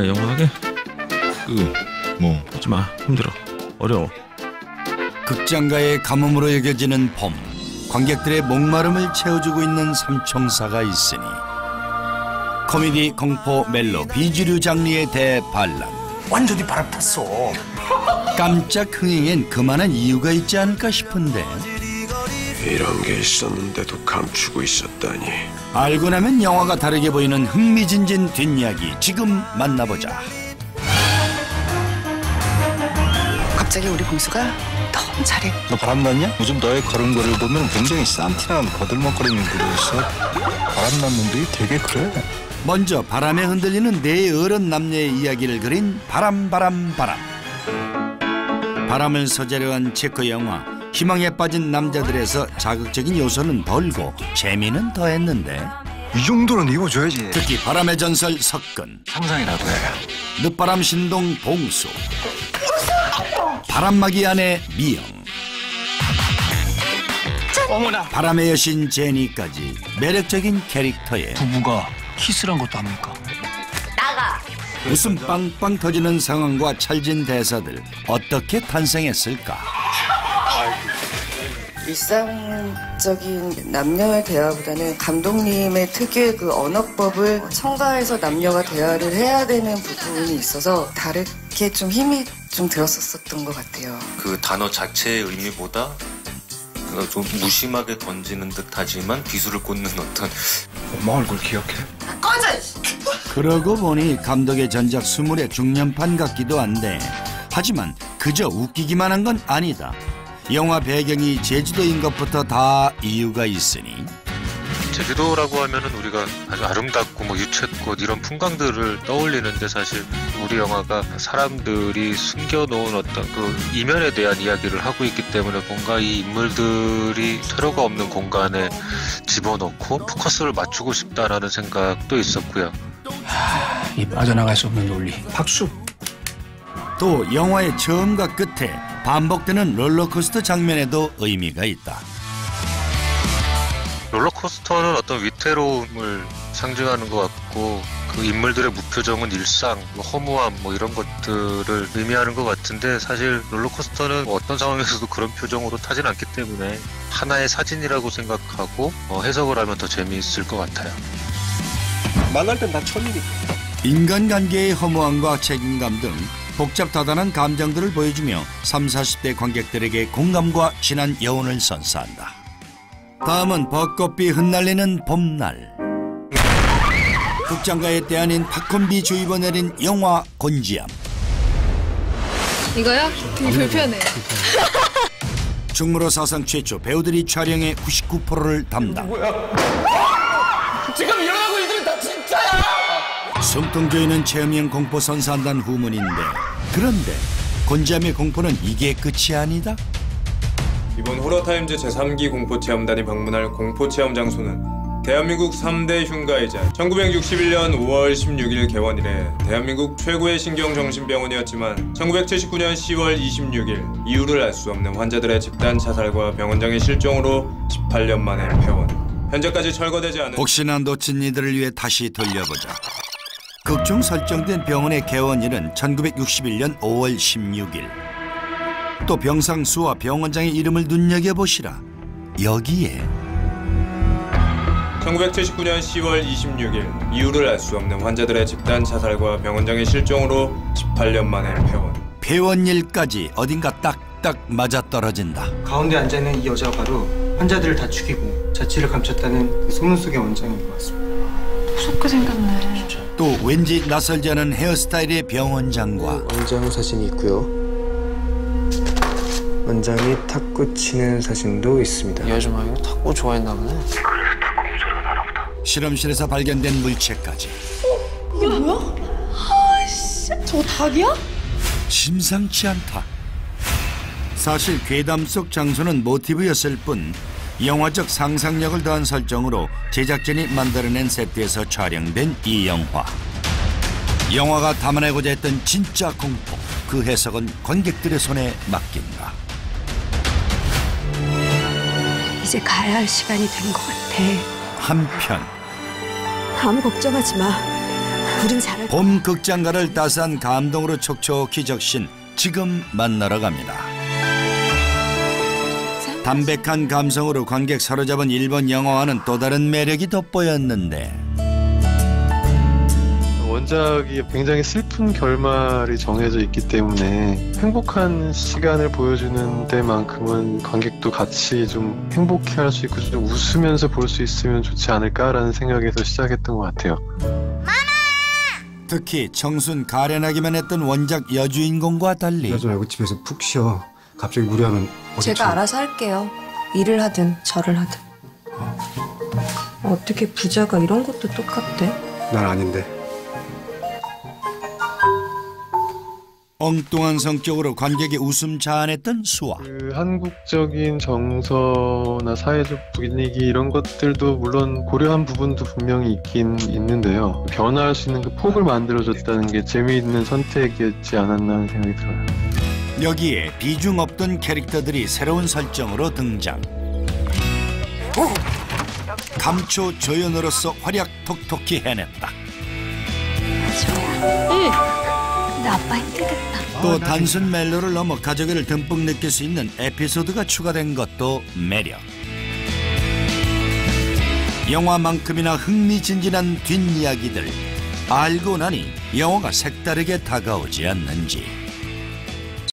야 영화하게? 그 뭐. 하지 마. 힘들어. 어려워. 극장가의 가뭄으로 여겨지는 봄 관객들의 목마름을 채워주고 있는 삼총사가 있으니. 코미디 공포 멜로 비주류 장르의 대반란. 완전히 바람 탔어. 깜짝 흥행엔 그만한 이유가 있지 않을까 싶은데 이런 게 있었는데도 감추고 있었다니. 알고 나면 영화가 다르게 보이는 흥미진진 뒷이야기 지금 만나보자 갑자기 우리 봉수가 너무 잘해. 너 바람났냐? 요즘 너의 걸음걸이를 보면 굉장히 산티난 거들먹거리는 그릇어 바람난 놈들이 되게 그래 먼저 바람에 흔들리는 네 어른 남녀의 이야기를 그린 바람 바람 바람 바람을 소재로 한 체코 영화 희망에 빠진 남자들에서 자극적인 요소는 덜고 재미는 더했는데 이 정도는 입어줘야지. 특히 바람의 전설 석근. 상상이라도 해 늦바람 신동 봉수. 바람막이 안에 미영. 바람의 여신 제니까지 매력적인 캐릭터에 부부가 키스란 것도 합니까? 웃음 빵빵 터지는 상황과 찰진 대사들 어떻게 탄생했을까 일상적인 남녀의 대화보다는 감독님의 특유의 그 언어법을 첨가해서 남녀가 대화를 해야 되는 부분이 있어서 다르게 좀 힘이 좀 들었었던 것 같아요. 그 단어 자체의 의미보다 어, 좀 무심하게 던지는 듯하지만 비수를 꽂는 어떤 엄마 얼굴 기억해? 그러고 보니 감독의 전작 스물의 중년판 같기도 한데 하지만 그저 웃기기만 한 건 아니다 영화 배경이 제주도인 것부터 다 이유가 있으니 제주도라고 하면은 우리가 아주 아름답고 뭐 유채꽃 이런 풍광들을 떠올리는데 사실 우리 영화가 사람들이 숨겨놓은 어떤 그 이면에 대한 이야기를 하고 있기 때문에 뭔가 이 인물들이 퇴로가 없는 공간에 집어넣고 포커스를 맞추고 싶다라는 생각도 있었고요. 이 빠져나갈 수 없는 논리. 박수. 또 영화의 처음과 끝에 반복되는 롤러코스터 장면에도 의미가 있다 롤러코스터는 어떤 위태로움을 상징하는 것 같고 그 인물들의 무표정은 일상, 뭐 허무함 뭐 이런 것들을 의미하는 것 같은데 사실 롤러코스터는 뭐 어떤 상황에서도 그런 표정으로 타진 않기 때문에 하나의 사진이라고 생각하고 어, 해석을 하면 더 재미있을 것 같아요. 만날 땐 다 천일이. 인간관계의 허무함과 책임감 등 복잡다단한 감정들을 보여주며 3, 40대 관객들에게 공감과 진한 여운을 선사한다. 다음은 벚꽃비 흩날리는 봄날. 극장가의 때 아닌 팝콘비 주입어 내린 영화 곤지암. 이거요? 되게 불편해. 중무로 사상 최초 배우들이 촬영의 99%를 담당. 지금 일어나고 있는 숨통조이는 체험형 공포 선사한다는 후문인데 그런데 곤지암의 공포는 이게 끝이 아니다. 이번 호러타임즈 제3기 공포체험단이 방문할 공포체험 장소는 대한민국 3대 흉가이자 1961년 5월 16일 개원 이래 대한민국 최고의 신경정신병원이었지만 1979년 10월 26일 이유를 알 수 없는 환자들의 집단 자살과 병원장의 실종으로 18년 만에 폐원. 현재까지 철거되지 않은 혹시나 놓친 이들을 위해 다시 돌려보자. 극 중 설정된 병원의 개원일은 1961년 5월 16일. 또 병상 수와 병원장의 이름을 눈여겨보시라. 여기에 1979년 10월 26일 이유를 알 수 없는 환자들의 집단 자살과 병원장의 실종으로 18년 만에 폐원. 폐원일까지 어딘가 딱딱 맞아떨어진다. 가운데 앉아있는 이 여자가 바로 환자들을 다 죽이고 자취를 감췄다는 그 소문 속의 원장인 것 같습니다. 무섭게 생겼네. 또 왠지 낯설지 않은 헤어스타일의 병원장과 원장 사진이 있고요. 원장이 탁구 치는 사진도 있습니다. 이 아줌마 이거 탁구 좋아했나 보네. 실험실에서 발견된 물체까지 이게 뭐야? 아씨, 저거 닭이야? 심상치 않다. 사실 괴담 속 장소는 모티브였을 뿐 영화적 상상력을 더한 설정으로 제작진이 만들어낸 세트에서 촬영된 이 영화. 영화가 담아내고자 했던 진짜 공포 그 해석은 관객들의 손에 맡긴다. 이제 가야 할 시간이 된 것 같아. 한편 아무 걱정하지 마. 우린 잘할. 봄 극장가를 따스한 감동으로 촉촉히 적신 지금 만나러 갑니다. 담백한 감성으로 관객 사로잡은 일본 영화와는 또 다른 매력이 돋보였는데 원작이 굉장히 슬픈 결말이 정해져 있기 때문에 행복한 시간을 보여주는 데만큼은 관객도 같이 좀 행복해 할 수 있고 좀 웃으면서 볼 수 있으면 좋지 않을까라는 생각에서 시작했던 것 같아요. 특히 청순 가련하기만 했던 원작 여주인공과 달리 말고 집에서 푹 쉬어. 갑자기 무리하면 어디 제가 알아서 할게요. 일을 하든 저를 하든. 어떻게 부자가 이런 것도 똑같대? 난 아닌데. 엉뚱한 성격으로 관객의 웃음 자아냈던 수아 그 한국적인 정서나 사회적 분위기 이런 것들도 물론 고려한 부분도 분명히 있긴 있는데요. 변화할 수 있는 그 폭을 만들어줬다는 게 재미있는 선택이었지 않았나 하는 생각이 들어요. 여기에 비중 없던 캐릭터들이 새로운 설정으로 등장 감초 조연으로서 활약 톡톡히 해냈다 나 아빠 힘들겠다. 또 단순 멜로를 넘어 가족애를 듬뿍 느낄 수 있는 에피소드가 추가된 것도 매력. 영화만큼이나 흥미진진한 뒷이야기들 알고 나니 영화가 색다르게 다가오지 않는지.